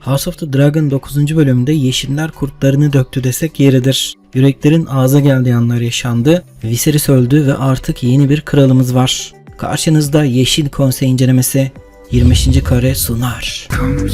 House of the Dragon 9. bölümünde yeşiller kurtlarını döktü desek yeridir. Yüreklerin ağza geldiği anlar yaşandı. Viserys öldü ve artık yeni bir kralımız var. Karşınızda Yeşil Konsey incelemesi 25. kare sunar. Come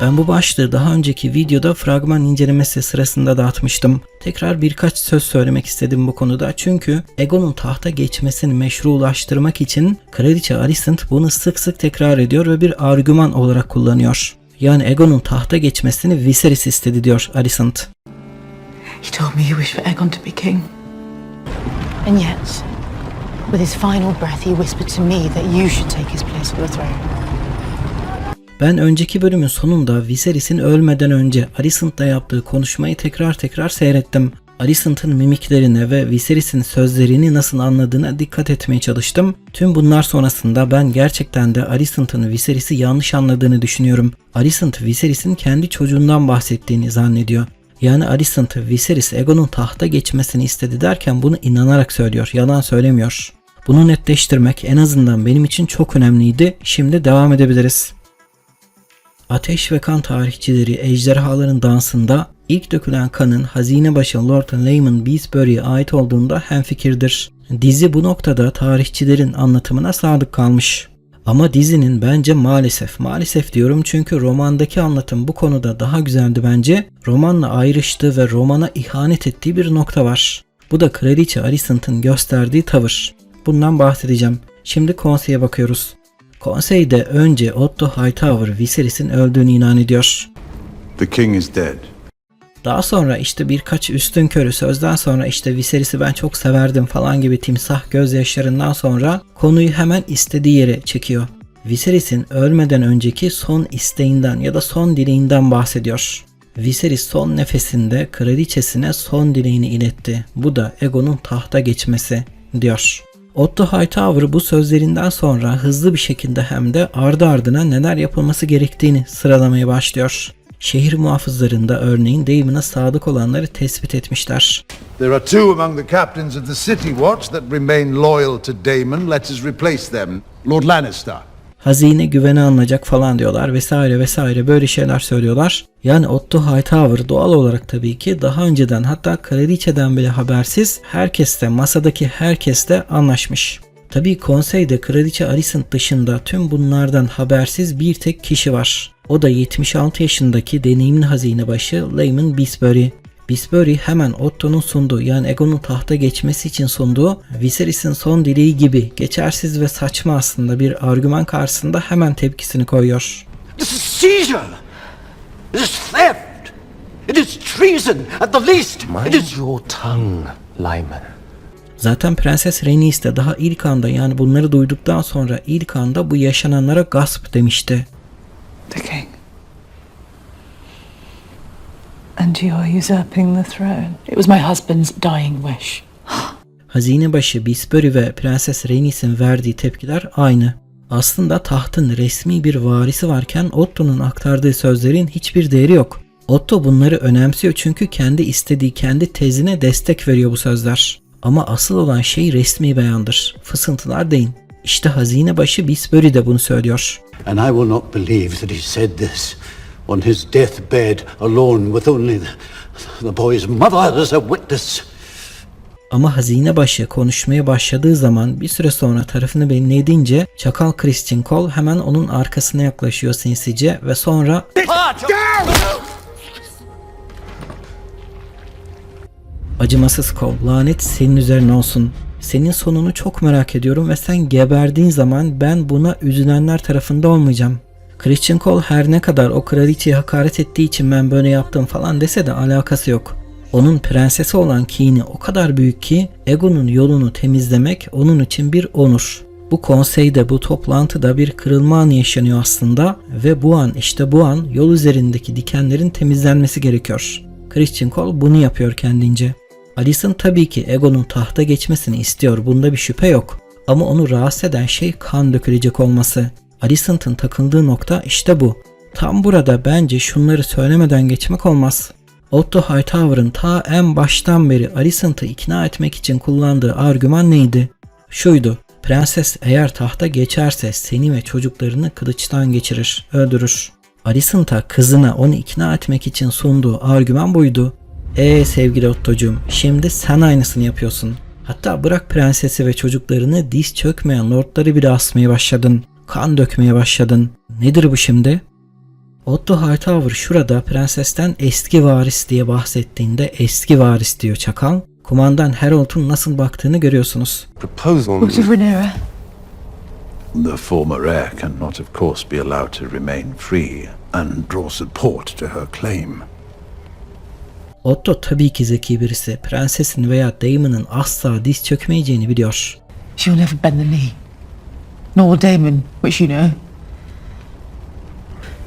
Ben bu başlığı daha önceki videoda fragman incelemesi sırasında da atmıştım. Tekrar birkaç söz söylemek istedim bu konuda çünkü Aegon'un tahta geçmesini meşrulaştırmak için Kraliçe Alicent bunu sık sık tekrar ediyor ve bir argüman olarak kullanıyor. Yani Aegon'un tahta geçmesini Viserys istedi diyor Alicent. He told me you wish for Aegon to be king. And yet, with his final breath, he whispered to me that you should take his place on the throne. Ben önceki bölümün sonunda Viserys'in ölmeden önce Alicent'la yaptığı konuşmayı tekrar tekrar seyrettim. Alicent'ın mimiklerine ve Viserys'in sözlerini nasıl anladığına dikkat etmeye çalıştım. Tüm bunlar sonrasında ben gerçekten de Alicent'ın Viserys'i yanlış anladığını düşünüyorum. Alicent Viserys'in kendi çocuğundan bahsettiğini zannediyor. Yani Alicent Viserys Aegon'un tahta geçmesini istedi derken bunu inanarak söylüyor, yalan söylemiyor. Bunu netleştirmek en azından benim için çok önemliydi. Şimdi devam edebiliriz. Ateş ve kan tarihçileri ejderhaların dansında ilk dökülen kanın hazinebaşı Lord Layman Beesbury'e ait olduğunda hemfikirdir. Dizi bu noktada tarihçilerin anlatımına sadık kalmış. Ama dizinin bence maalesef, maalesef diyorum çünkü romandaki anlatım bu konuda daha güzeldi bence. Romanla ayrıştığı ve romana ihanet ettiği bir nokta var. Bu da Kraliçe Alicent'ın gösterdiği tavır. Bundan bahsedeceğim. Şimdi konseye bakıyoruz. Konseyde önce Otto Hightower Viserys'in öldüğünü ilan ediyor. The king is dead. Daha sonra işte birkaç üstün körü sözden sonra işte Viserys'i ben çok severdim falan gibi timsah gözyaşlarından sonra konuyu hemen istediği yere çekiyor. Viserys'in ölmeden önceki son isteğinden ya da son dileğinden bahsediyor. Viserys son nefesinde kraliçesine son dileğini iletti. Bu da Aegon'un tahta geçmesi diyor. Otto Hightower bu sözlerinden sonra hızlı bir şekilde hem de ardı ardına neler yapılması gerektiğini sıralamaya başlıyor. Şehir muhafızlarında örneğin Daemon'a sadık olanları tespit etmişler. There are two among the captains of the City Watch that remain loyal to Daemon. Let us replace them. Lord Lannister. Hazine güvene alınacak falan diyorlar vesaire vesaire böyle şeyler söylüyorlar. Yani Otto Hightower doğal olarak tabii ki daha önceden hatta kraliçeden bile habersiz herkesle masadaki herkesle anlaşmış. Tabii konseyde kraliçe Alicent dışında tüm bunlardan habersiz bir tek kişi var. O da 76 yaşındaki deneyimli hazinebaşı Layman Beesbury. Beesbury hemen Otto'nun sunduğu yani Aegon'un tahta geçmesi için sunduğu Viserys'in son dileği gibi geçersiz ve saçma aslında bir argüman karşısında hemen tepkisini koyuyor. This is seizure. It is theft. It is treason at the least. It Mind is your tongue, Lyman. Zaten Prenses Rhaenys de daha ilk anda yani bunları duyduktan sonra ilk anda bu yaşananlara gasp demişti. The king. You're usurping the throne. It was my husband's dying wish. Hazinebaşı Beesbury ve Prenses Rhaenys'in verdiği tepkiler aynı. Aslında tahtın resmi bir varisi varken Otto'nun aktardığı sözlerin hiçbir değeri yok. Otto bunları önemsiyor çünkü kendi istediği kendi tezine destek veriyor bu sözler. Ama asıl olan şey resmi beyandır. Fısıntılar değil. İşte hazinebaşı Beesbury de bunu söylüyor. And I will not believe that he said this on his deathbed alone with only the, the boy's mother as a witness. Ama hazinebaşı konuşmaya başladığı zaman bir süre sonra tarafını belli edince Çakal Christian Cole hemen onun arkasına yaklaşıyor sinsice ve sonra Acımasız kol, lanet senin üzerine olsun. Senin sonunu çok merak ediyorum ve sen geberdiğin zaman ben buna üzülenler tarafında olmayacağım. Christian Cole her ne kadar o kraliçeye hakaret ettiği için ben böyle yaptım falan dese de alakası yok. Onun prensesi olan kini o kadar büyük ki Egon'un yolunu temizlemek onun için bir onur. Bu konseyde, bu toplantıda bir kırılma anı yaşanıyor aslında ve bu an işte bu an yol üzerindeki dikenlerin temizlenmesi gerekiyor. Christian Cole bunu yapıyor kendince. Alicent tabii ki Egon'un tahta geçmesini istiyor bunda bir şüphe yok. Ama onu rahatsız eden şey kan dökülecek olması. Alicent'ın takıldığı nokta işte bu. Tam burada bence şunları söylemeden geçmek olmaz. Otto Hightower'ın ta en baştan beri Alicent'ı ikna etmek için kullandığı argüman neydi? Şuydu. Prenses eğer tahta geçerse seni ve çocuklarını kılıçtan geçirir, öldürür. Alicent'a kızına onu ikna etmek için sunduğu argüman buydu. Ee sevgili Otto'cum şimdi sen aynısını yapıyorsun. Hatta bırak prensesi ve çocuklarını diz çökmeyen lordları bile asmaya başladın. Kan dökmeye başladın. Nedir bu şimdi? Otto Hightower şurada prensesten eski varis diye bahsettiğinde eski varis diyor çakal. Kumandan Harold'un nasıl baktığını görüyorsunuz. Proposal. The former heir cannot, of course, be allowed to remain free and draw support to her claim. Otto tabii ki zeki birisi. Prensesin veya Daemon'ın asla diz çökmeyeceğini biliyor. She'll never bend the knee. Nor Damon, which you know.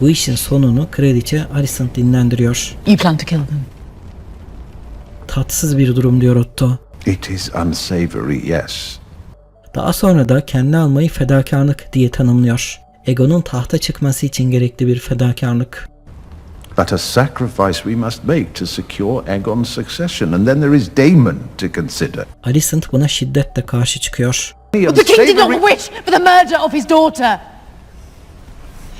Bu işin sonunu kraliçe Alicent dinlendiriyor. You plan to kill them. Tatsız bir durum diyor Otto. It is unsavory, yes. Daha sonra da kendi almayı fedakarlık diye tanımlıyor. Egon'un tahta çıkması için gerekli bir fedakarlık. But a sacrifice we must make to secure Aegon's succession, and then there is Daemon to consider. Alicent buna şiddetle karşı çıkıyor. But the king did not wish for the murder of his daughter.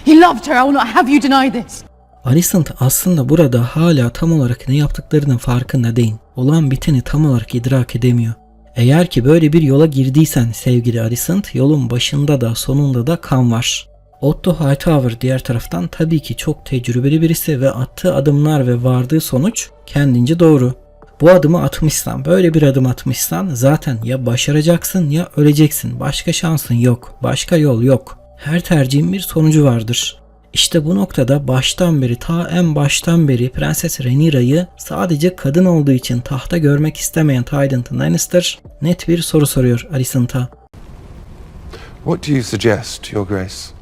He loved her. I will not have you deny this. Alicent aslında burada hala tam olarak ne yaptıklarının farkında değil. Olan biteni tam olarak idrak edemiyor. Eğer ki böyle bir yola girdiysen sevgili Alicent, yolun başında da sonunda da kan var. Otto Hightower diğer taraftan tabii ki çok tecrübeli birisi ve attığı adımlar ve vardığı sonuç kendince doğru. Bu adımı atmışsan, böyle bir adım atmışsan zaten ya başaracaksın ya öleceksin. Başka şansın yok, başka yol yok. Her tercihin bir sonucu vardır. İşte bu noktada baştan beri ta en baştan beri Prenses Rhaenyra'yı sadece kadın olduğu için tahta görmek istemeyen Trident Lannister net bir soru soruyor Alicent'a. What do you suggest, Your Grace?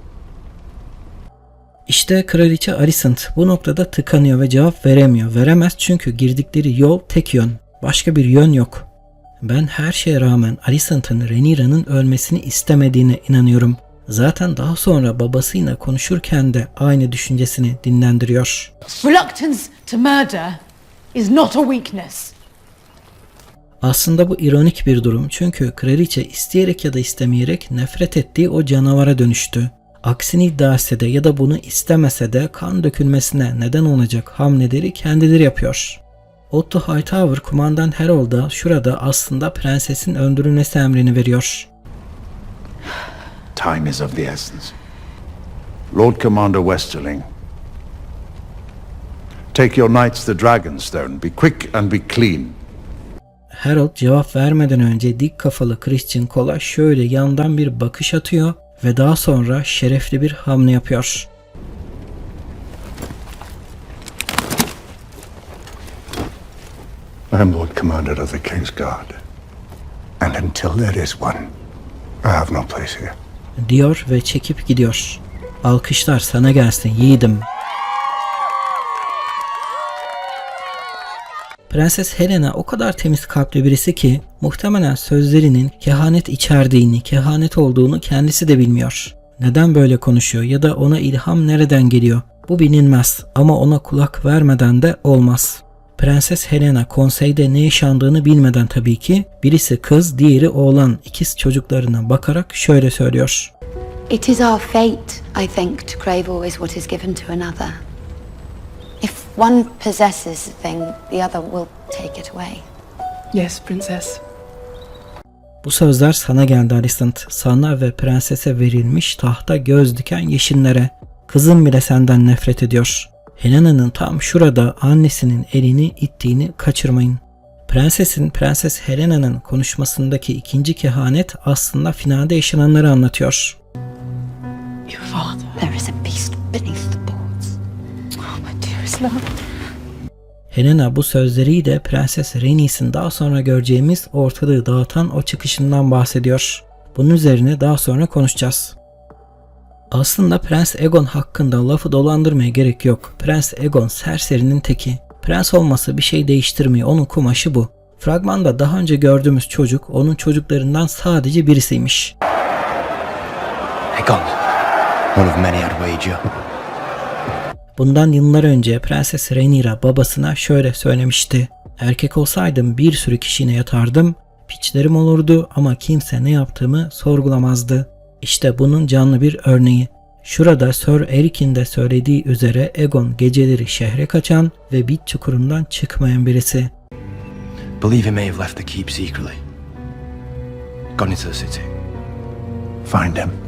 İşte kraliçe Alicent bu noktada tıkanıyor ve cevap veremiyor. Veremez çünkü girdikleri yol tek yön. Başka bir yön yok. Ben her şeye rağmen Alicent'ın Rhaenyra'nın ölmesini istemediğine inanıyorum. Zaten daha sonra babasıyla konuşurken de aynı düşüncesini dinlendiriyor. Reluctance to murder is not a weakness. Aslında bu ironik bir durum çünkü kraliçe isteyerek ya da istemeyerek nefret ettiği o canavara dönüştü. Aksini iddia etse de ya da bunu istemese de kan dökülmesine neden olacak hamleleri kendileri yapıyor. Otto Hightower kumandan Harold'a şurada aslında prensesin öldürülmesi emrini veriyor. Time is of the essence. Lord Commander Westerling, take your knights to Dragonstone. Be quick and be clean. Harold cevap vermeden önce dik kafalı Christian Cole'a şöyle yandan bir bakış atıyor ve daha sonra şerefli bir hamle yapıyor. I am Lord Commander of the King's Guard. And until there is one, I have no place here. diyor ve çekip gidiyor. Alkışlar sana gelsin yiğidim. Prenses Helena o kadar temiz kalpli birisi ki muhtemelen sözlerinin kehanet içerdiğini, kehanet olduğunu kendisi de bilmiyor. Neden böyle konuşuyor ya da ona ilham nereden geliyor? Bu bilinmez ama ona kulak vermeden de olmaz. Prenses Helena konseyde ne yaşandığını bilmeden tabii ki birisi kız, diğeri oğlan ikiz çocuklarına bakarak şöyle söylüyor. It is our fate, I think, to crave always what is given to another. One possesses a thing, the other will take it away. Yes, Princess. Bu sözler sana geldi Alicent. Sana ve prensese verilmiş tahta göz diken yeşillere. Kızım bile senden nefret ediyor. Helena'nın tam şurada annesinin elini ittiğini kaçırmayın. Prensesin Prenses Helena'nın konuşmasındaki ikinci kehanet aslında finalde yaşananları anlatıyor. Your father. There is a beast beneath the love. Helena bu sözleriyle Prenses Rhaenys'in daha sonra göreceğimiz ortalığı dağıtan o çıkışından bahsediyor. Bunun üzerine daha sonra konuşacağız. Aslında Prens Egon hakkında lafı dolandırmaya gerek yok. Prens Egon serserinin teki. Prens olması bir şey değiştirmiyor. Onun kumaşı bu. Fragmanda daha önce gördüğümüz çocuk onun çocuklarından sadece birisiymiş. Aegon. One of many I'd wager. Bundan yıllar önce Prenses Rhaenyra babasına şöyle söylemişti. Erkek olsaydım bir sürü kişine yatardım, piçlerim olurdu ama kimse ne yaptığımı sorgulamazdı. İşte bunun canlı bir örneği. Şurada Sir Eric'in de söylediği üzere Egon geceleri şehre kaçan ve bit çukurundan çıkmayan birisi. Believe he may have left the keep secretly. Gone into the city. Find him.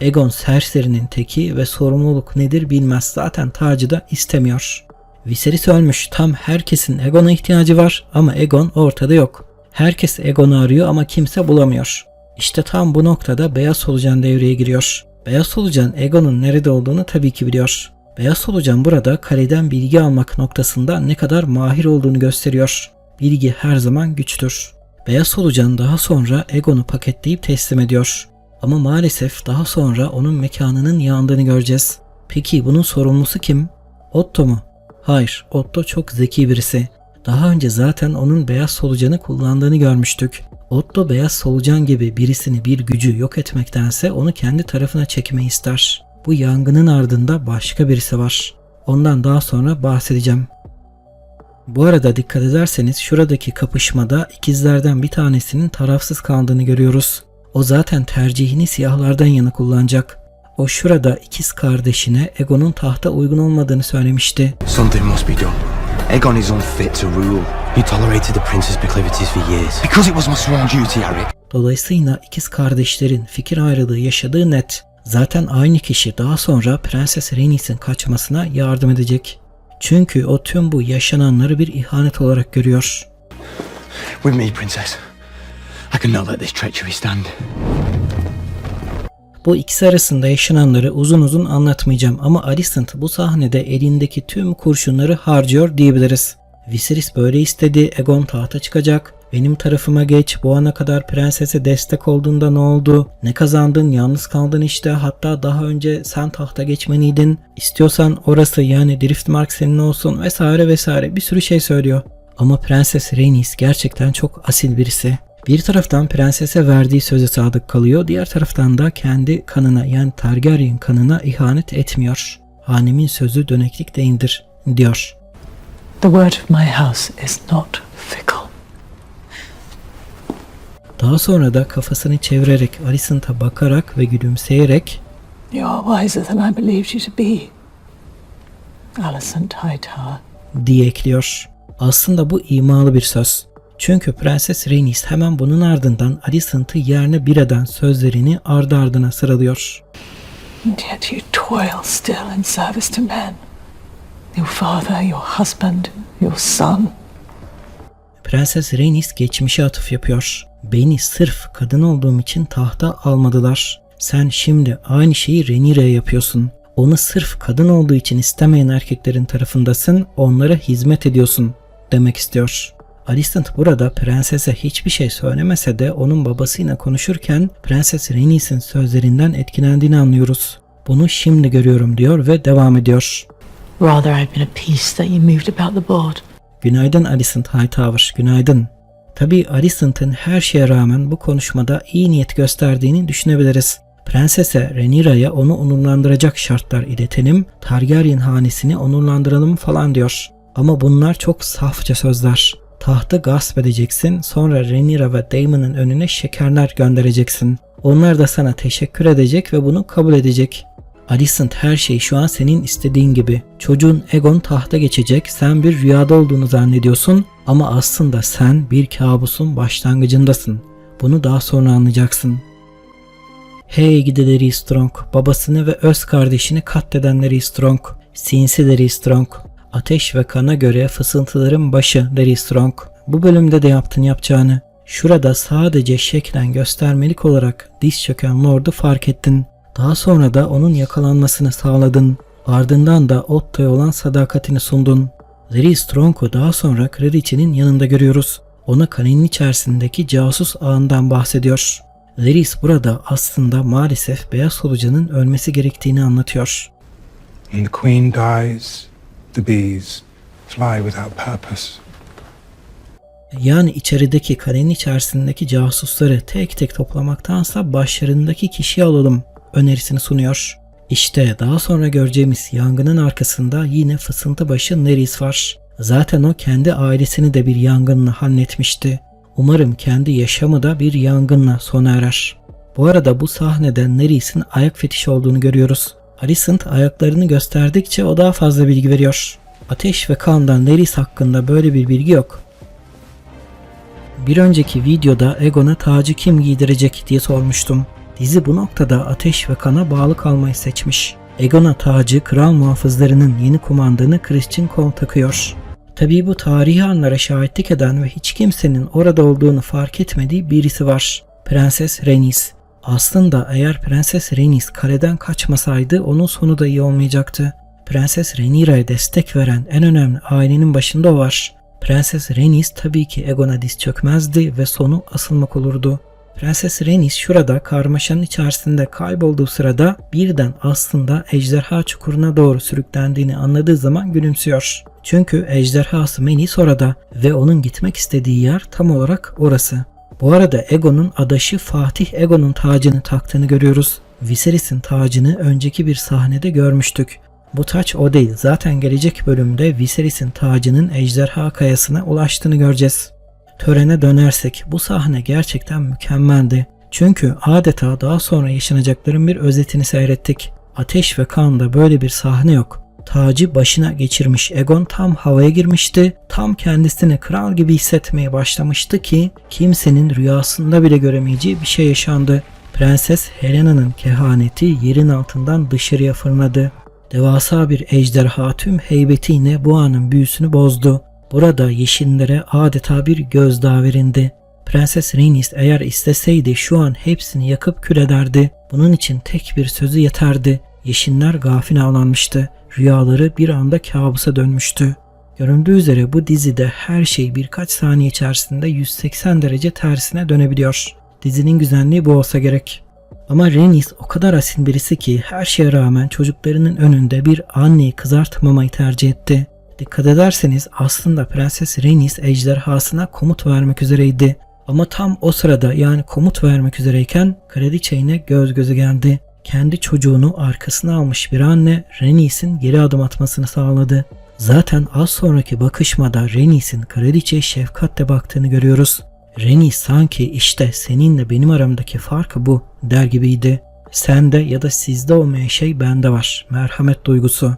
Egon serserinin teki ve sorumluluk nedir bilmez zaten tacı da istemiyor. Viserys ölmüş tam herkesin Egon'a ihtiyacı var ama Egon ortada yok. Herkes Egon'u arıyor ama kimse bulamıyor. İşte tam bu noktada Beyaz Solucan devreye giriyor. Beyaz Solucan Egon'un nerede olduğunu tabii ki biliyor. Beyaz Solucan burada kaleden bilgi almak noktasında ne kadar mahir olduğunu gösteriyor. Bilgi her zaman güçtür. Beyaz Solucan daha sonra Egon'u paketleyip teslim ediyor. Ama maalesef daha sonra onun mekanının yandığını göreceğiz. Peki bunun sorumlusu kim? Otto mu? Hayır, Otto çok zeki birisi. Daha önce zaten onun beyaz solucanı kullandığını görmüştük. Otto beyaz solucan gibi birisini bir gücü yok etmektense onu kendi tarafına çekmeyi ister. Bu yangının ardında başka birisi var. Ondan daha sonra bahsedeceğim. Bu arada dikkat ederseniz şuradaki kapışmada ikizlerden bir tanesinin tarafsız kaldığını görüyoruz. O zaten tercihini siyahlardan yana kullanacak. O şurada ikiz kardeşine Egon'un tahta uygun olmadığını söylemişti. Something must be done. Aegon is unfit to rule. He tolerated the prince's proclivities for years. Because it was my sworn duty, Eric. Dolayısıyla ikiz kardeşlerin fikir ayrılığı yaşadığı net. Zaten aynı kişi daha sonra Prenses Rhaenys'in kaçmasına yardım edecek. Çünkü o tüm bu yaşananları bir ihanet olarak görüyor. With me, princess. I cannot let this treachery stand. Bu ikisi arasında yaşananları uzun uzun anlatmayacağım ama Alicent bu sahnede elindeki tüm kurşunları harcıyor diyebiliriz. Viserys böyle istedi, Egon tahta çıkacak, benim tarafıma geç, bu ana kadar prensese destek olduğunda ne oldu, ne kazandın, yalnız kaldın işte, hatta daha önce sen tahta geçmeniydin, istiyorsan orası yani Driftmark senin olsun vesaire vesaire bir sürü şey söylüyor. Ama Prenses Rhaenys gerçekten çok asil birisi. Bir taraftan prensese verdiği söze sadık kalıyor, diğer taraftan da kendi kanına yani Targaryen kanına ihanet etmiyor. Hanemin sözü döneklik değildir diyor. The word of my house is not fickle. Daha sonra da kafasını çevirerek Alicent'a bakarak ve gülümseyerek You are wiser than I believed you to be. Alicent Hightower. diye ekliyor. Aslında bu imalı bir söz. Çünkü Prenses Rhaenys hemen bunun ardından Alicent'ı yerine bir eden sözlerini ardı ardına sıralıyor. And yet you toil still in service to men. Your father, your husband, your son. Prenses Rhaenys geçmişe atıf yapıyor. Beni sırf kadın olduğum için tahta almadılar. Sen şimdi aynı şeyi Rhaenyra'ya yapıyorsun. Onu sırf kadın olduğu için istemeyen erkeklerin tarafındasın, onlara hizmet ediyorsun demek istiyor. Alicent burada prensese hiçbir şey söylemese de onun babasıyla konuşurken Prenses Rhaenys'in sözlerinden etkilendiğini anlıyoruz. Bunu şimdi görüyorum diyor ve devam ediyor. Rather, I've been a piece that you moved about the board. Günaydın Alicent Hightower, günaydın. Tabii Alicent'ın her şeye rağmen bu konuşmada iyi niyet gösterdiğini düşünebiliriz. Prensese Rhaenyra'ya onu onurlandıracak şartlar iletelim, Targaryen hanesini onurlandıralım falan diyor. Ama bunlar çok safça sözler. Tahtı gasp edeceksin, sonra Rhaenyra ve Daemon'ın önüne şekerler göndereceksin. Onlar da sana teşekkür edecek ve bunu kabul edecek. Alicent her şey şu an senin istediğin gibi. Çocuğun Egon tahta geçecek, sen bir rüyada olduğunu zannediyorsun ama aslında sen bir kabusun başlangıcındasın. Bunu daha sonra anlayacaksın. Hey gidi Larry Strong, babasını ve öz kardeşini katleden Larry Strong, sinsi Larry Strong, ateş ve kana göre fısıltıların başı Larry Strong. Bu bölümde de yaptın yapacağını. Şurada sadece şeklen göstermelik olarak diz çöken Lord'u fark ettin. Daha sonra da onun yakalanmasını sağladın. Ardından da Otto'ya olan sadakatini sundun. Larry Strong'u daha sonra kraliçenin yanında görüyoruz. Ona kalenin içerisindeki casus ağından bahsediyor. Larys burada aslında maalesef Beyaz Solucan'ın ölmesi gerektiğini anlatıyor. When the queen dies, the bees fly without purpose. Yani içerideki kalenin içerisindeki casusları tek tek toplamaktansa başlarındaki kişiyi alalım önerisini sunuyor. İşte daha sonra göreceğimiz yangının arkasında yine fısıltı başı Nerys var. Zaten o kendi ailesini de bir yangınla halletmişti. Umarım kendi yaşamı da bir yangınla sona erer. Bu arada bu sahnede Neris'in ayak fetişi olduğunu görüyoruz. Alicent ayaklarını gösterdikçe o daha fazla bilgi veriyor. Ateş ve Kan'dan Neris hakkında böyle bir bilgi yok. Bir önceki videoda Egon'a tacı kim giydirecek diye sormuştum. Dizi bu noktada Ateş ve Kan'a bağlı kalmayı seçmiş. Egon'a tacı kral muhafızlarının yeni kumandanı Christian Kol takıyor. Tabii bu tarihi anlara şahitlik eden ve hiç kimsenin orada olduğunu fark etmediği birisi var. Prenses Rhaenys. Aslında eğer Prenses Rhaenys kaleden kaçmasaydı onun sonu da iyi olmayacaktı. Prenses Rhaenyra'ya destek veren en önemli ailenin başında o var. Prenses Rhaenys tabii ki Aegon'a diz çökmezdi ve sonu asılmak olurdu. Prenses Rhaenys şurada karmaşanın içerisinde kaybolduğu sırada birden aslında ejderha çukuruna doğru sürüklendiğini anladığı zaman gülümsüyor. Çünkü ejderhası Menis orada ve onun gitmek istediği yer tam olarak orası. Bu arada Aegon'un adaşı Fatih Aegon'un tacını taktığını görüyoruz. Viserys'in tacını önceki bir sahnede görmüştük. Bu taç o değil. Zaten gelecek bölümde Viserys'in tacının ejderha kayasına ulaştığını göreceğiz. Törene dönersek bu sahne gerçekten mükemmeldi. Çünkü adeta daha sonra yaşanacakların bir özetini seyrettik. Ateş ve Kan'da böyle bir sahne yok. Tacı başına geçirmiş Egon tam havaya girmişti. Tam kendisini kral gibi hissetmeye başlamıştı ki kimsenin rüyasında bile göremeyeceği bir şey yaşandı. Prenses Helena'nın kehaneti yerin altından dışarıya fırladı. Devasa bir ejderha tüm heybetiyle bu anın büyüsünü bozdu. Burada yeşillere adeta bir gözdağı verildi. Prenses Rhaenys eğer isteseydi şu an hepsini yakıp kül ederdi. Bunun için tek bir sözü yeterdi. Yeşiller gafil avlanmıştı. Rüyaları bir anda kabusa dönmüştü. Göründüğü üzere bu dizide her şey birkaç saniye içerisinde 180 derece tersine dönebiliyor. Dizinin güzelliği bu olsa gerek. Ama Rhaenys o kadar asil birisi ki her şeye rağmen çocuklarının önünde bir anneyi kızartmamayı tercih etti. Dikkat ederseniz aslında Prenses Rhaenys ejderhasına komut vermek üzereydi. Ama tam o sırada yani komut vermek üzereyken kraliçe yine göz göze geldi. Kendi çocuğunu arkasına almış bir anne Rhaenys'in geri adım atmasını sağladı. Zaten az sonraki bakışmada Rhaenys'in kraliçeye şefkatle baktığını görüyoruz. Rhaenys sanki işte seninle benim aramdaki fark bu der gibiydi. Sende ya da sizde olmayan şey bende var. Merhamet duygusu.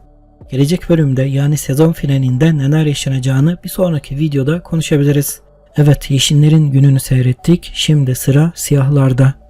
Gelecek bölümde yani sezon finalinde neler yaşanacağını bir sonraki videoda konuşabiliriz. Evet yeşillerin gününü seyrettik. Şimdi sıra siyahlarda.